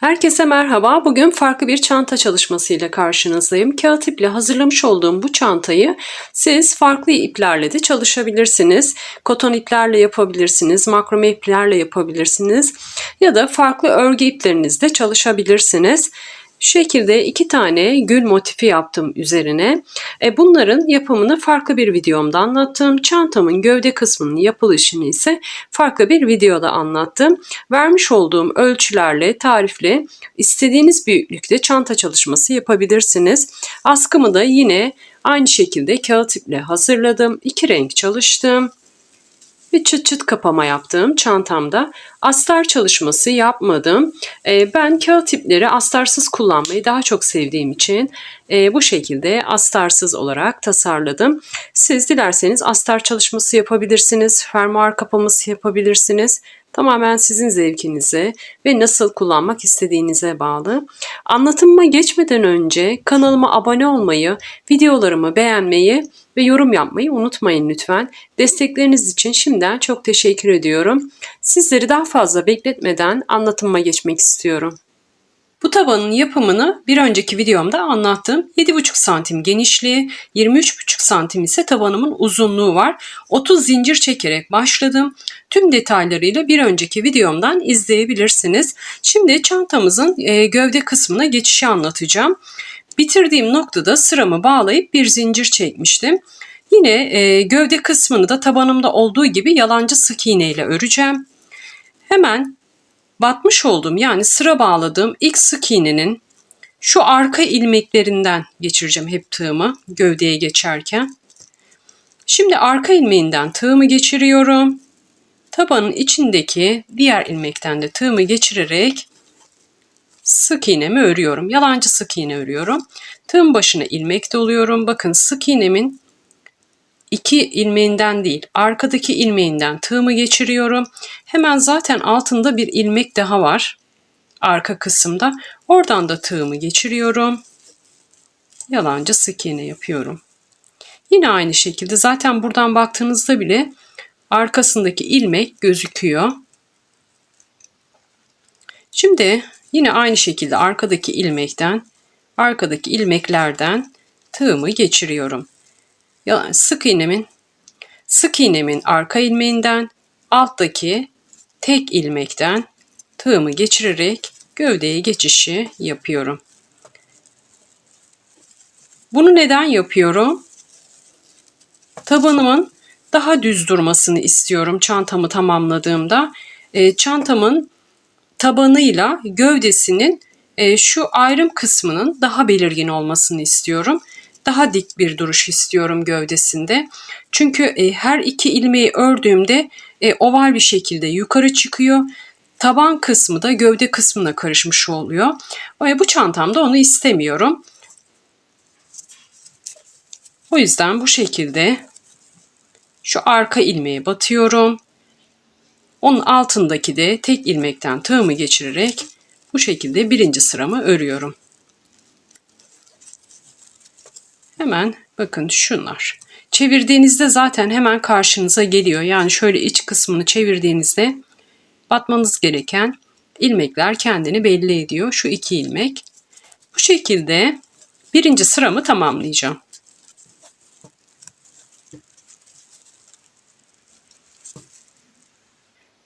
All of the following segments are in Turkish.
Herkese merhaba. Bugün farklı bir çanta çalışmasıyla karşınızdayım. Kağıt iple hazırlamış olduğum bu çantayı siz farklı iplerle de çalışabilirsiniz. Koton iplerle yapabilirsiniz, makrome iplerle yapabilirsiniz ya da farklı örgü iplerinizle çalışabilirsiniz. Şu şekilde iki tane gül motifi yaptım üzerine. E bunların yapımını farklı bir videomda anlattım. Çantamın gövde kısmının yapılışını ise farklı bir videoda anlattım. Vermiş olduğum ölçülerle, tarifle istediğiniz büyüklükte çanta çalışması yapabilirsiniz. Askımı da yine aynı şekilde kağıt iple hazırladım. İki renk çalıştım bir çıt çıt kapama yaptım çantamda. Astar çalışması yapmadım. E, ben kağıt ipleri astarsız kullanmayı daha çok sevdiğim için e, bu şekilde astarsız olarak tasarladım. Siz dilerseniz astar çalışması yapabilirsiniz, fermuar kapaması yapabilirsiniz. Tamamen sizin zevkinize ve nasıl kullanmak istediğinize bağlı. Anlatımıma geçmeden önce kanalıma abone olmayı, videolarımı beğenmeyi ve yorum yapmayı unutmayın lütfen. Destekleriniz için şimdiden çok teşekkür ediyorum. Sizleri daha fazla bekletmeden anlatıma geçmek istiyorum. Bu tabanın yapımını bir önceki videomda anlattım. 7,5 santim genişliği, 23,5 santim ise tabanımın uzunluğu var. 30 zincir çekerek başladım. Tüm detaylarıyla bir önceki videomdan izleyebilirsiniz. Şimdi çantamızın e, gövde kısmına geçişi anlatacağım. Bitirdiğim noktada sıramı bağlayıp bir zincir çekmiştim. Yine e, gövde kısmını da tabanımda olduğu gibi yalancı sık iğne ile öreceğim. Hemen batmış olduğum yani sıra bağladığım ilk sık iğnenin şu arka ilmeklerinden geçireceğim hep tığımı gövdeye geçerken. Şimdi arka ilmeğinden tığımı geçiriyorum. Tabanın içindeki diğer ilmekten de tığımı geçirerek sık iğnemi örüyorum. Yalancı sık iğne örüyorum. Tığın başına ilmek doluyorum. Bakın sık iğnemin iki ilmeğinden değil arkadaki ilmeğinden tığımı geçiriyorum. Hemen zaten altında bir ilmek daha var arka kısımda. Oradan da tığımı geçiriyorum. Yalancı sık iğne yapıyorum. Yine aynı şekilde zaten buradan baktığınızda bile arkasındaki ilmek gözüküyor. Şimdi yine aynı şekilde arkadaki ilmekten arkadaki ilmeklerden tığımı geçiriyorum sık iğnemin sık iğnemin arka ilmeğinden alttaki tek ilmekten tığımı geçirerek gövdeye geçişi yapıyorum. Bunu neden yapıyorum? Tabanımın daha düz durmasını istiyorum çantamı tamamladığımda. E, çantamın tabanıyla gövdesinin e, şu ayrım kısmının daha belirgin olmasını istiyorum daha dik bir duruş istiyorum gövdesinde. Çünkü e, her iki ilmeği ördüğümde e, oval bir şekilde yukarı çıkıyor. Taban kısmı da gövde kısmına karışmış oluyor. E, bu çantamda onu istemiyorum. O yüzden bu şekilde şu arka ilmeğe batıyorum. Onun altındaki de tek ilmekten tığımı geçirerek bu şekilde birinci sıramı örüyorum. Hemen bakın şunlar. Çevirdiğinizde zaten hemen karşınıza geliyor. Yani şöyle iç kısmını çevirdiğinizde batmanız gereken ilmekler kendini belli ediyor. Şu iki ilmek. Bu şekilde birinci sıramı tamamlayacağım.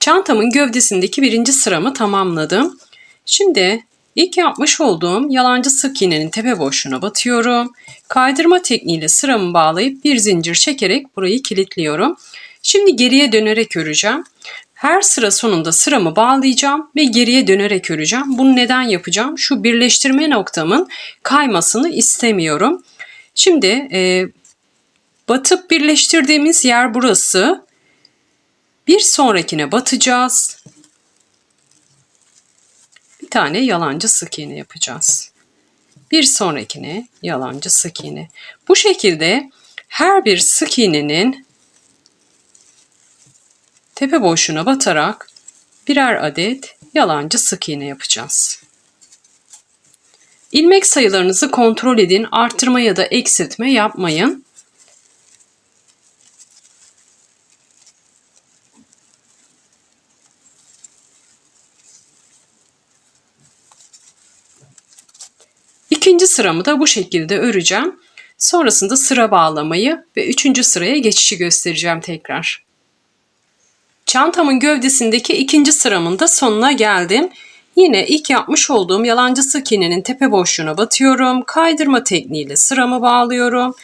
Çantamın gövdesindeki birinci sıramı tamamladım. Şimdi İlk yapmış olduğum yalancı sık iğnenin tepe boşluğuna batıyorum. Kaydırma tekniğiyle sıramı bağlayıp bir zincir çekerek burayı kilitliyorum. Şimdi geriye dönerek öreceğim. Her sıra sonunda sıramı bağlayacağım ve geriye dönerek öreceğim. Bunu neden yapacağım? Şu birleştirme noktamın kaymasını istemiyorum. Şimdi e, batıp birleştirdiğimiz yer burası. Bir sonrakine batacağız bir tane yalancı sık iğne yapacağız. Bir sonrakine yalancı sık iğne. Bu şekilde her bir sık iğnenin tepe boşluğuna batarak birer adet yalancı sık iğne yapacağız. İlmek sayılarınızı kontrol edin. Arttırma ya da eksiltme yapmayın. İkinci sıramı da bu şekilde öreceğim. Sonrasında sıra bağlamayı ve üçüncü sıraya geçişi göstereceğim tekrar. Çantamın gövdesindeki ikinci sıramın da sonuna geldim. Yine ilk yapmış olduğum yalancı sık tepe boşluğuna batıyorum. Kaydırma tekniğiyle sıramı bağlıyorum.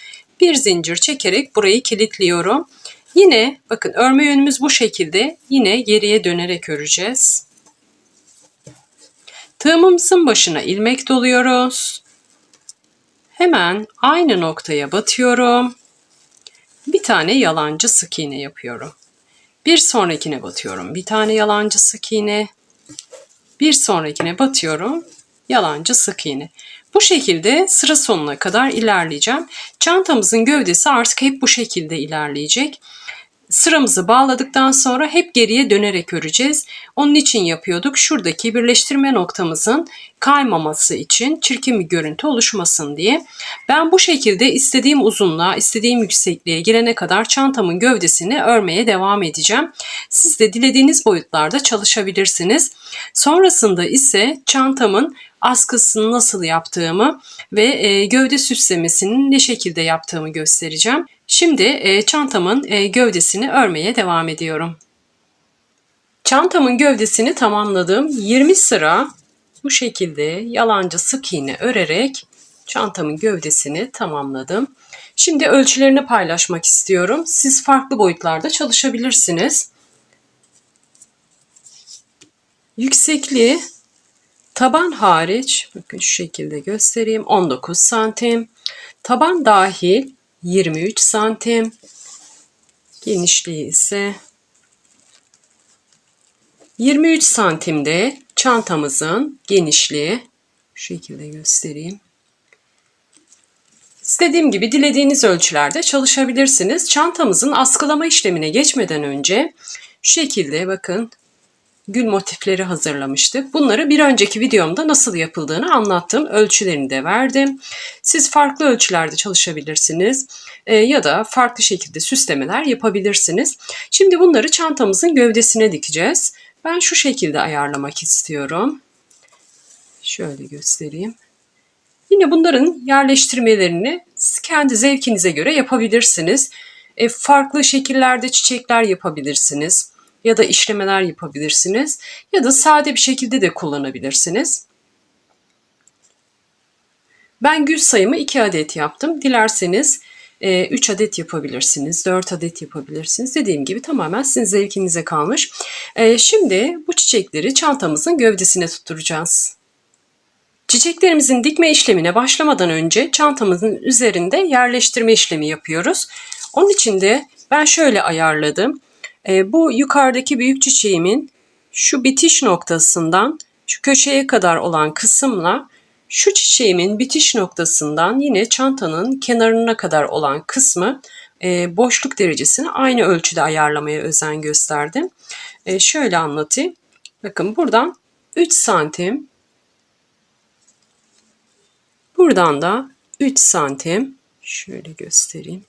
Bir zincir çekerek burayı kilitliyorum. Yine bakın örme yönümüz bu şekilde. Yine geriye dönerek öreceğiz. Tığımımızın başına ilmek doluyoruz. Hemen aynı noktaya batıyorum. Bir tane yalancı sık iğne yapıyorum. Bir sonrakine batıyorum. Bir tane yalancı sık iğne. Bir sonrakine batıyorum. Yalancı sık iğne. Bu şekilde sıra sonuna kadar ilerleyeceğim. Çantamızın gövdesi artık hep bu şekilde ilerleyecek. Sıramızı bağladıktan sonra hep geriye dönerek öreceğiz. Onun için yapıyorduk. Şuradaki birleştirme noktamızın kaymaması için çirkin bir görüntü oluşmasın diye. Ben bu şekilde istediğim uzunluğa, istediğim yüksekliğe girene kadar çantamın gövdesini örmeye devam edeceğim. Siz de dilediğiniz boyutlarda çalışabilirsiniz. Sonrasında ise çantamın askısını nasıl yaptığımı ve e, gövde süslemesinin ne şekilde yaptığımı göstereceğim. Şimdi e, çantamın e, gövdesini örmeye devam ediyorum. Çantamın gövdesini tamamladım. 20 sıra bu şekilde yalancı sık iğne örerek çantamın gövdesini tamamladım. Şimdi ölçülerini paylaşmak istiyorum. Siz farklı boyutlarda çalışabilirsiniz. Yüksekliği taban hariç bakın şu şekilde göstereyim 19 santim. Taban dahil 23 santim. Genişliği ise 23 santimde çantamızın genişliği şu şekilde göstereyim. İstediğim gibi dilediğiniz ölçülerde çalışabilirsiniz. Çantamızın askılama işlemine geçmeden önce şu şekilde bakın gül motifleri hazırlamıştık. Bunları bir önceki videomda nasıl yapıldığını anlattım. Ölçülerini de verdim. Siz farklı ölçülerde çalışabilirsiniz e, ya da farklı şekilde süslemeler yapabilirsiniz. Şimdi bunları çantamızın gövdesine dikeceğiz. Ben şu şekilde ayarlamak istiyorum. Şöyle göstereyim. Yine bunların yerleştirmelerini kendi zevkinize göre yapabilirsiniz. E, farklı şekillerde çiçekler yapabilirsiniz ya da işlemeler yapabilirsiniz ya da sade bir şekilde de kullanabilirsiniz. Ben gül sayımı 2 adet yaptım. Dilerseniz 3 e, adet yapabilirsiniz, 4 adet yapabilirsiniz. Dediğim gibi tamamen sizin zevkinize kalmış. E, şimdi bu çiçekleri çantamızın gövdesine tutturacağız. Çiçeklerimizin dikme işlemine başlamadan önce çantamızın üzerinde yerleştirme işlemi yapıyoruz. Onun için de ben şöyle ayarladım. E, bu yukarıdaki büyük çiçeğimin şu bitiş noktasından şu köşeye kadar olan kısımla şu çiçeğimin bitiş noktasından yine çantanın kenarına kadar olan kısmı e, boşluk derecesini aynı ölçüde ayarlamaya özen gösterdim. E, şöyle anlatayım. Bakın buradan 3 santim buradan da 3 santim şöyle göstereyim.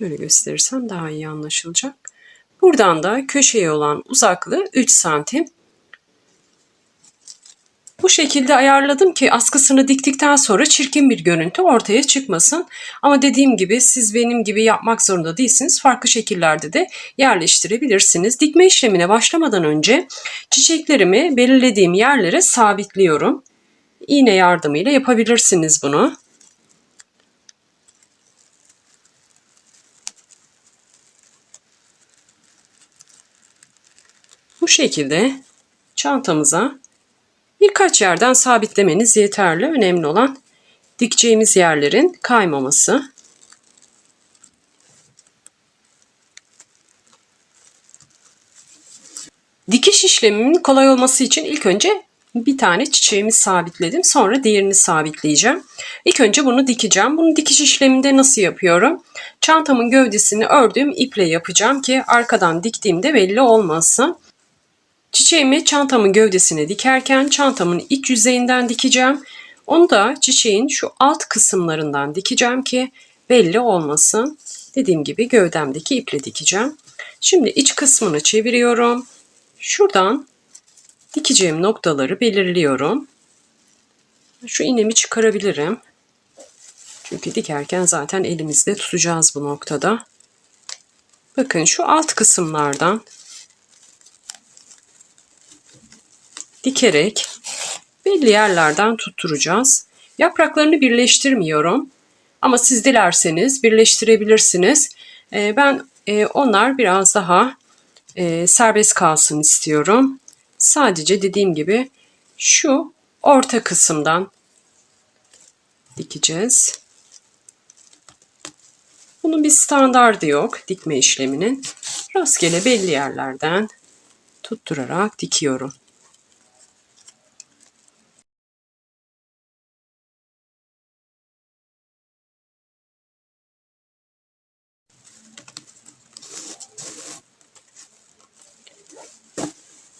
Şöyle gösterirsem daha iyi anlaşılacak. Buradan da köşeye olan uzaklığı 3 santim. Bu şekilde ayarladım ki askısını diktikten sonra çirkin bir görüntü ortaya çıkmasın. Ama dediğim gibi siz benim gibi yapmak zorunda değilsiniz. Farklı şekillerde de yerleştirebilirsiniz. Dikme işlemine başlamadan önce çiçeklerimi belirlediğim yerlere sabitliyorum. İğne yardımıyla yapabilirsiniz bunu. Şekilde çantamıza birkaç yerden sabitlemeniz yeterli. Önemli olan dikeceğimiz yerlerin kaymaması. Dikiş işlemimin kolay olması için ilk önce bir tane çiçeğimi sabitledim. Sonra diğerini sabitleyeceğim. İlk önce bunu dikeceğim. Bunu dikiş işleminde nasıl yapıyorum? Çantamın gövdesini ördüğüm iple yapacağım ki arkadan diktiğimde belli olmasın. Çiçeğimi çantamın gövdesine dikerken çantamın iç yüzeyinden dikeceğim. Onu da çiçeğin şu alt kısımlarından dikeceğim ki belli olmasın. Dediğim gibi gövdemdeki iple dikeceğim. Şimdi iç kısmını çeviriyorum. Şuradan dikeceğim noktaları belirliyorum. Şu iğnemi çıkarabilirim. Çünkü dikerken zaten elimizde tutacağız bu noktada. Bakın şu alt kısımlardan dikerek belli yerlerden tutturacağız. Yapraklarını birleştirmiyorum. Ama siz dilerseniz birleştirebilirsiniz. Ee, ben e, onlar biraz daha e, serbest kalsın istiyorum. Sadece dediğim gibi şu orta kısımdan dikeceğiz. Bunun bir standardı yok dikme işleminin. Rastgele belli yerlerden tutturarak dikiyorum.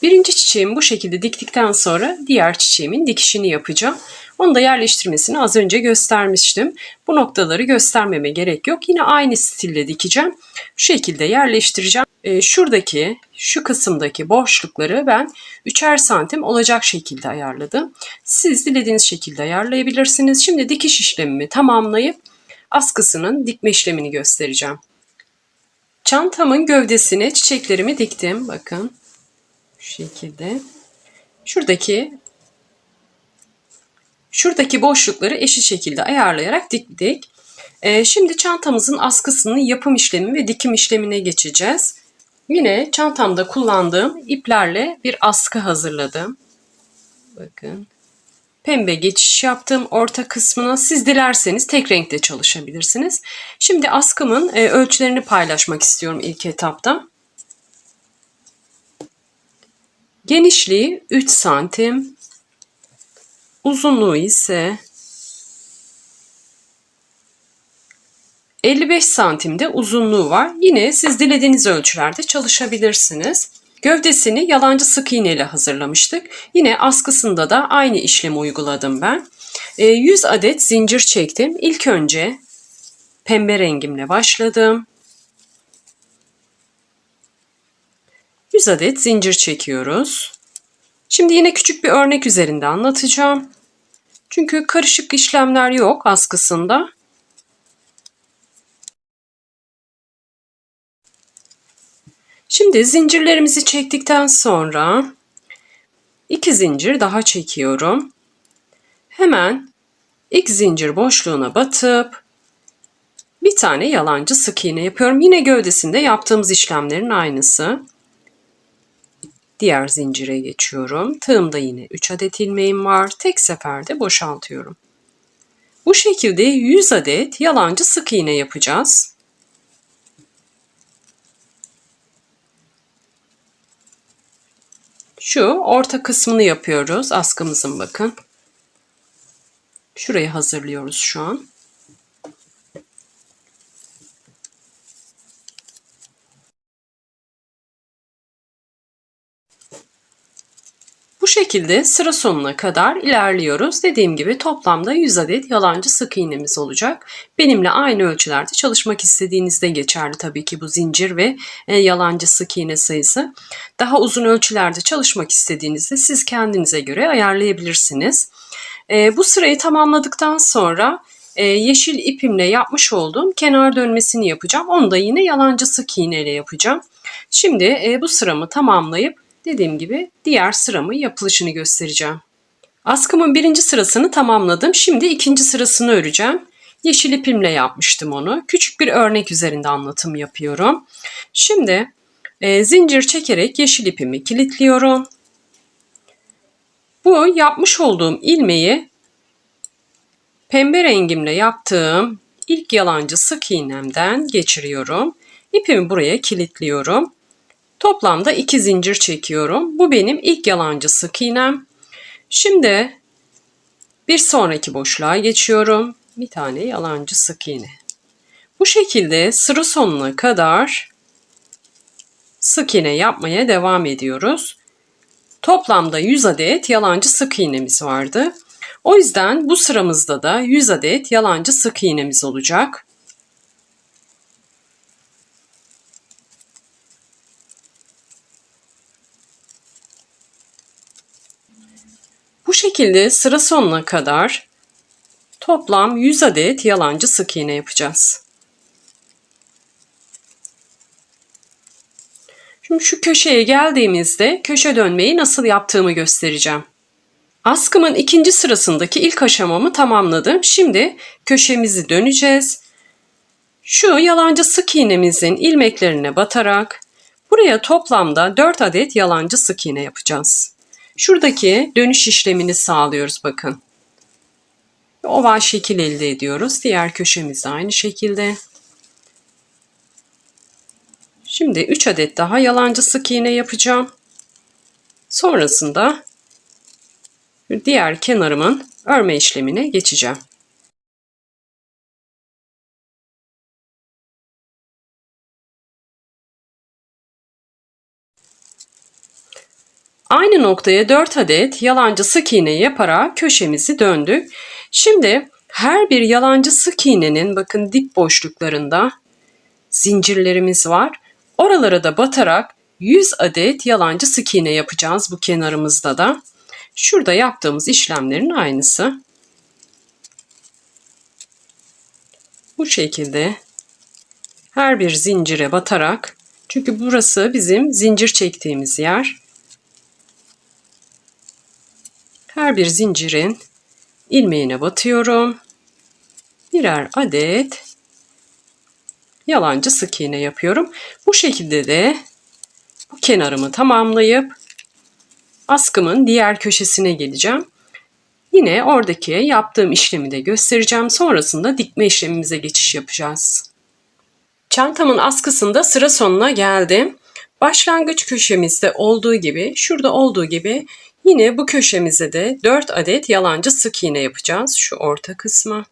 Birinci çiçeğimi bu şekilde diktikten sonra diğer çiçeğimin dikişini yapacağım. Onu da yerleştirmesini az önce göstermiştim. Bu noktaları göstermeme gerek yok. Yine aynı stilde dikeceğim. Şu şekilde yerleştireceğim. E, şuradaki, şu kısımdaki boşlukları ben 3'er santim olacak şekilde ayarladım. Siz dilediğiniz şekilde ayarlayabilirsiniz. Şimdi dikiş işlemimi tamamlayıp askısının dikme işlemini göstereceğim. Çantamın gövdesine çiçeklerimi diktim. Bakın. Şu şekilde. Şuradaki şuradaki boşlukları eşit şekilde ayarlayarak diktik. Ee, şimdi çantamızın askısının yapım işlemi ve dikim işlemine geçeceğiz. Yine çantamda kullandığım iplerle bir askı hazırladım. Bakın. Pembe geçiş yaptım orta kısmına. Siz dilerseniz tek renkte çalışabilirsiniz. Şimdi askımın e, ölçülerini paylaşmak istiyorum ilk etapta. Genişliği 3 santim. Uzunluğu ise 55 santimde uzunluğu var. Yine siz dilediğiniz ölçülerde çalışabilirsiniz. Gövdesini yalancı sık iğne ile hazırlamıştık. Yine askısında da aynı işlemi uyguladım ben. 100 adet zincir çektim. İlk önce pembe rengimle başladım. 100 adet zincir çekiyoruz. Şimdi yine küçük bir örnek üzerinde anlatacağım. Çünkü karışık işlemler yok askısında. Şimdi zincirlerimizi çektikten sonra iki zincir daha çekiyorum. Hemen ilk zincir boşluğuna batıp bir tane yalancı sık iğne yapıyorum. Yine gövdesinde yaptığımız işlemlerin aynısı. Diğer zincire geçiyorum. Tığımda yine 3 adet ilmeğim var. Tek seferde boşaltıyorum. Bu şekilde 100 adet yalancı sık iğne yapacağız. Şu orta kısmını yapıyoruz askımızın bakın. Şurayı hazırlıyoruz şu an. Şekilde sıra sonuna kadar ilerliyoruz. Dediğim gibi toplamda 100 adet yalancı sık iğnemiz olacak. Benimle aynı ölçülerde çalışmak istediğinizde geçerli tabii ki bu zincir ve e, yalancı sık iğne sayısı. Daha uzun ölçülerde çalışmak istediğinizde siz kendinize göre ayarlayabilirsiniz. E, bu sırayı tamamladıktan sonra e, yeşil ipimle yapmış olduğum kenar dönmesini yapacağım. Onu da yine yalancı sık iğne ile yapacağım. Şimdi bu sıramı tamamlayıp Dediğim gibi diğer sıramı yapılışını göstereceğim. Askımın birinci sırasını tamamladım. Şimdi ikinci sırasını öreceğim. Yeşil ipimle yapmıştım onu. Küçük bir örnek üzerinde anlatım yapıyorum. Şimdi e, zincir çekerek yeşil ipimi kilitliyorum. Bu yapmış olduğum ilmeği pembe rengimle yaptığım ilk yalancı sık iğnemden geçiriyorum. İpimi buraya kilitliyorum. Toplamda iki zincir çekiyorum. Bu benim ilk yalancı sık iğnem. Şimdi bir sonraki boşluğa geçiyorum. Bir tane yalancı sık iğne. Bu şekilde sıra sonuna kadar sık iğne yapmaya devam ediyoruz. Toplamda 100 adet yalancı sık iğnemiz vardı. O yüzden bu sıramızda da 100 adet yalancı sık iğnemiz olacak. Şekilde sıra sonuna kadar toplam 100 adet yalancı sık iğne yapacağız. Şimdi şu köşeye geldiğimizde köşe dönmeyi nasıl yaptığımı göstereceğim. Askımın ikinci sırasındaki ilk aşamamı tamamladım. Şimdi köşemizi döneceğiz. Şu yalancı sık iğnemizin ilmeklerine batarak buraya toplamda 4 adet yalancı sık iğne yapacağız. Şuradaki dönüş işlemini sağlıyoruz bakın. Oval şekil elde ediyoruz. Diğer köşemiz aynı şekilde. Şimdi 3 adet daha yalancı sık iğne yapacağım. Sonrasında diğer kenarımın örme işlemine geçeceğim. Aynı noktaya 4 adet yalancı sık iğne yaparak köşemizi döndük. Şimdi her bir yalancı sık iğnenin bakın dip boşluklarında zincirlerimiz var. Oralara da batarak 100 adet yalancı sık iğne yapacağız bu kenarımızda da. Şurada yaptığımız işlemlerin aynısı. Bu şekilde her bir zincire batarak çünkü burası bizim zincir çektiğimiz yer. Her bir zincirin ilmeğine batıyorum. Birer adet yalancı sık iğne yapıyorum. Bu şekilde de bu kenarımı tamamlayıp askımın diğer köşesine geleceğim. Yine oradaki yaptığım işlemi de göstereceğim. Sonrasında dikme işlemimize geçiş yapacağız. Çantamın askısında sıra sonuna geldim. Başlangıç köşemizde olduğu gibi, şurada olduğu gibi yine bu köşemize de 4 adet yalancı sık iğne yapacağız. Şu orta kısma.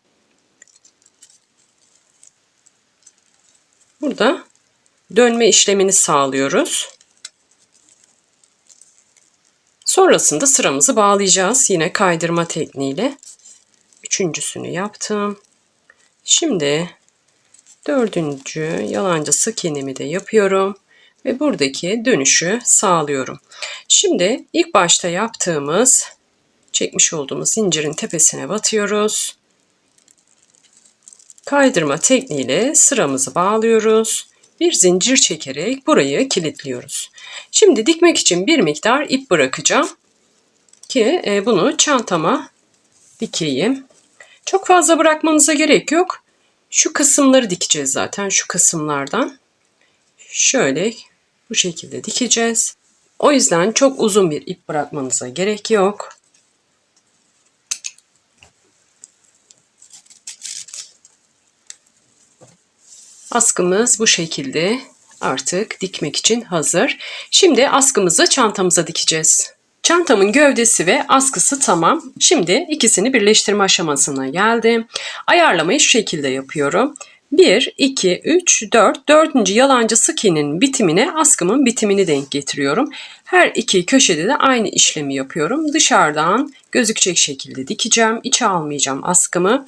Burada dönme işlemini sağlıyoruz. Sonrasında sıramızı bağlayacağız yine kaydırma tekniğiyle. Üçüncüsünü yaptım. Şimdi dördüncü yalancı sık iğnemi de yapıyorum ve buradaki dönüşü sağlıyorum. Şimdi ilk başta yaptığımız çekmiş olduğumuz zincirin tepesine batıyoruz. Kaydırma tekniğiyle sıramızı bağlıyoruz. Bir zincir çekerek burayı kilitliyoruz. Şimdi dikmek için bir miktar ip bırakacağım ki e, bunu çantama dikeyim. Çok fazla bırakmanıza gerek yok. Şu kısımları dikeceğiz zaten şu kısımlardan. Şöyle bu şekilde dikeceğiz. O yüzden çok uzun bir ip bırakmanıza gerek yok. Askımız bu şekilde artık dikmek için hazır. Şimdi askımızı çantamıza dikeceğiz. Çantamın gövdesi ve askısı tamam. Şimdi ikisini birleştirme aşamasına geldim. Ayarlamayı şu şekilde yapıyorum. 1, 2, 3, 4, dördüncü yalancı sık iğnenin bitimine askımın bitimini denk getiriyorum. Her iki köşede de aynı işlemi yapıyorum. Dışarıdan gözükecek şekilde dikeceğim. İçe almayacağım askımı.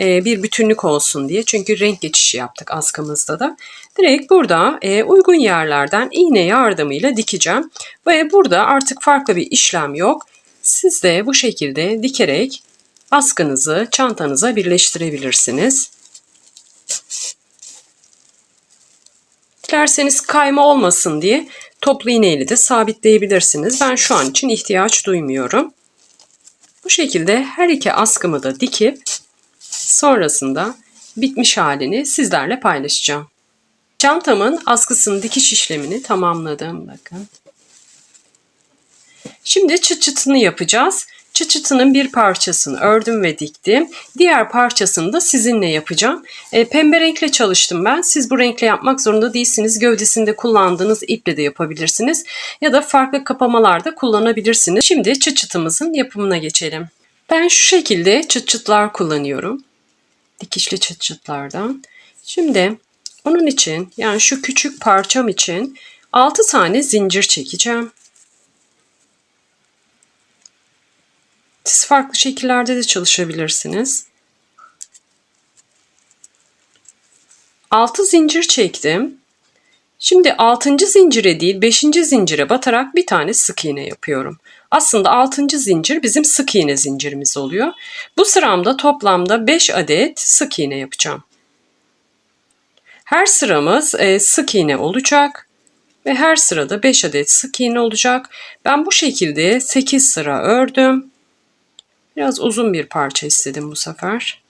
Ee, bir bütünlük olsun diye. Çünkü renk geçişi yaptık askımızda da. Direkt burada e, uygun yerlerden iğne yardımıyla dikeceğim. Ve burada artık farklı bir işlem yok. Siz de bu şekilde dikerek askınızı çantanıza birleştirebilirsiniz. Dilerseniz kayma olmasın diye toplu iğneyle de sabitleyebilirsiniz. Ben şu an için ihtiyaç duymuyorum. Bu şekilde her iki askımı da dikip sonrasında bitmiş halini sizlerle paylaşacağım. Çantamın askısının dikiş işlemini tamamladım. Bakın. Şimdi çıt çıtını yapacağız. Çıçıtının bir parçasını ördüm ve diktim. Diğer parçasını da sizinle yapacağım. E, pembe renkle çalıştım ben. Siz bu renkle yapmak zorunda değilsiniz. Gövdesinde kullandığınız iple de yapabilirsiniz. Ya da farklı kapamalarda kullanabilirsiniz. Şimdi çıçıtımızın yapımına geçelim. Ben şu şekilde çıt çıtlar kullanıyorum. Dikişli çıt çıtlardan. Şimdi onun için yani şu küçük parçam için 6 tane zincir çekeceğim. Siz farklı şekillerde de çalışabilirsiniz. 6 zincir çektim. Şimdi 6. zincire değil 5. zincire batarak bir tane sık iğne yapıyorum. Aslında 6. zincir bizim sık iğne zincirimiz oluyor. Bu sıramda toplamda 5 adet sık iğne yapacağım. Her sıramız e, sık iğne olacak ve her sırada 5 adet sık iğne olacak. Ben bu şekilde 8 sıra ördüm. Biraz uzun bir parça istedim bu sefer.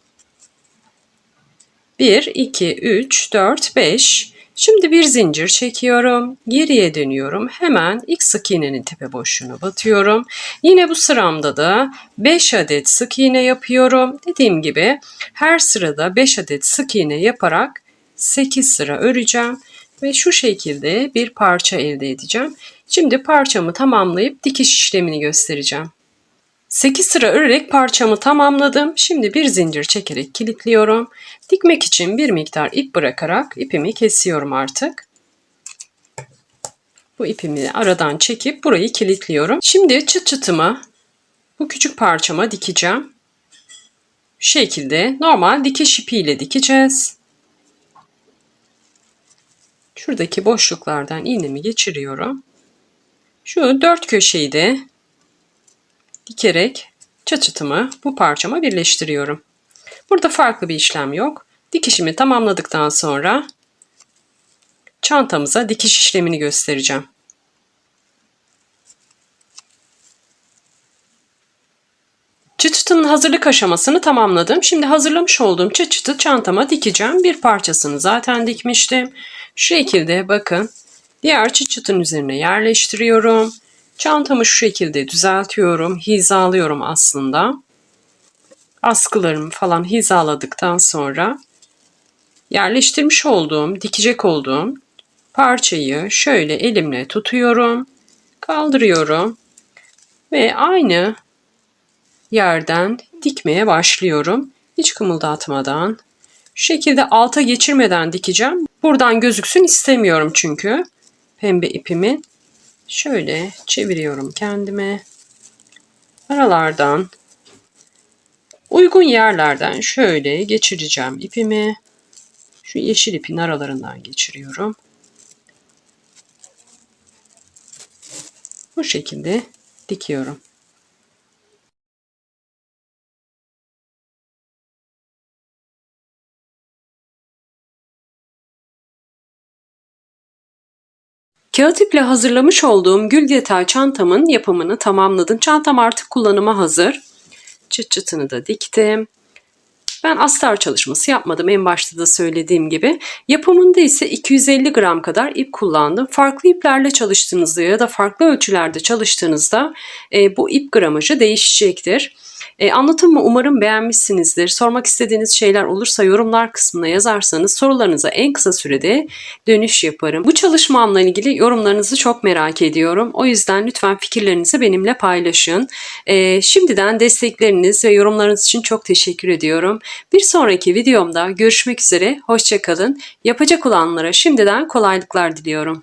1, 2, 3, 4, 5. Şimdi bir zincir çekiyorum. Geriye dönüyorum. Hemen ilk sık iğnenin tepe boşluğuna batıyorum. Yine bu sıramda da 5 adet sık iğne yapıyorum. Dediğim gibi her sırada 5 adet sık iğne yaparak 8 sıra öreceğim ve şu şekilde bir parça elde edeceğim. Şimdi parçamı tamamlayıp dikiş işlemini göstereceğim. 8 sıra örerek parçamı tamamladım. Şimdi bir zincir çekerek kilitliyorum. Dikmek için bir miktar ip bırakarak ipimi kesiyorum artık. Bu ipimi aradan çekip burayı kilitliyorum. Şimdi çıt çıtımı bu küçük parçama dikeceğim. Şu şekilde normal dikiş ipiyle dikeceğiz. Şuradaki boşluklardan iğnemi geçiriyorum. Şu dört köşeyi de dikerek çaçıtımı bu parçama birleştiriyorum. Burada farklı bir işlem yok. Dikişimi tamamladıktan sonra çantamıza dikiş işlemini göstereceğim. Çıçıtın hazırlık aşamasını tamamladım. Şimdi hazırlamış olduğum çıçıtı çantama dikeceğim. Bir parçasını zaten dikmiştim. Şu şekilde bakın diğer çıçıtın üzerine yerleştiriyorum. Çantamı şu şekilde düzeltiyorum. Hizalıyorum aslında. Askılarımı falan hizaladıktan sonra yerleştirmiş olduğum, dikecek olduğum parçayı şöyle elimle tutuyorum. Kaldırıyorum. Ve aynı yerden dikmeye başlıyorum. Hiç kımıldatmadan. Şu şekilde alta geçirmeden dikeceğim. Buradan gözüksün istemiyorum çünkü. Pembe ipimi şöyle çeviriyorum kendime. Aralardan uygun yerlerden şöyle geçireceğim ipimi. Şu yeşil ipin aralarından geçiriyorum. Bu şekilde dikiyorum. Kağıt iple hazırlamış olduğum gül detay çantamın yapımını tamamladım. Çantam artık kullanıma hazır. Çıt çıtını da diktim. Ben astar çalışması yapmadım en başta da söylediğim gibi. Yapımında ise 250 gram kadar ip kullandım. Farklı iplerle çalıştığınızda ya da farklı ölçülerde çalıştığınızda e, bu ip gramajı değişecektir. E, anlatımı umarım beğenmişsinizdir. Sormak istediğiniz şeyler olursa yorumlar kısmına yazarsanız sorularınıza en kısa sürede dönüş yaparım. Bu çalışmamla ilgili yorumlarınızı çok merak ediyorum. O yüzden lütfen fikirlerinizi benimle paylaşın. E, şimdiden destekleriniz ve yorumlarınız için çok teşekkür ediyorum. Bir sonraki videomda görüşmek üzere. Hoşçakalın. Yapacak olanlara şimdiden kolaylıklar diliyorum.